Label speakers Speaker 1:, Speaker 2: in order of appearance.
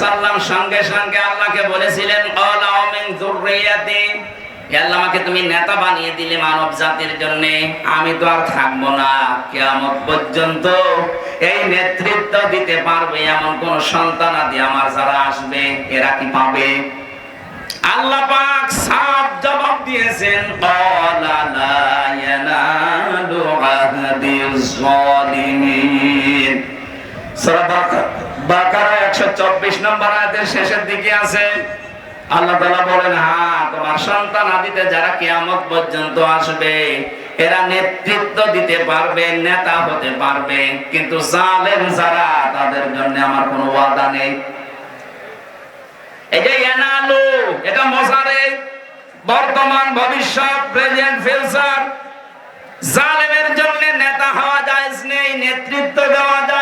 Speaker 1: সাল্লাম সঙ্গে সঙ্গে আল্লাহকে বলেছিলেন "ক্বালা মিন যুররিয়াতি। আল্লাহ, আমাকে তুমি নেতা বানিয়ে দিলে মানব জাতির জন্য। আমি তো আর থাকব না। কিয়ামত পর্যন্ত এই নেতৃত্ব দিতে পারবে এমন কোন সন্তান আদি আমার যারা আসবে, এরা কি পাবে? আল্লাহ পাক সাফ জবাব দিয়েছেন সূরা বাকা- বাকারা 124 নম্বর আয়াতের শেষের দিকে আছে। আল্লাহ বলেন হ্যাঁ তোমার সন্তান আদিতে যারা পর্যন্ত আসবে, এরা নেতৃত্ব দিতে পারবে, নেতা হতে পারবে। কিন্তু জালেম যারা, তাদের জন্য আমার কোনো ওয়াদা নেই। এই যে এটা বর্তমান ভবিষ্যৎ, প্রেজেন্ট ফিউচার। জালেমের জন্য নেতা হওয়া যায় নেই, নেতৃত্ব দেওয়া যায়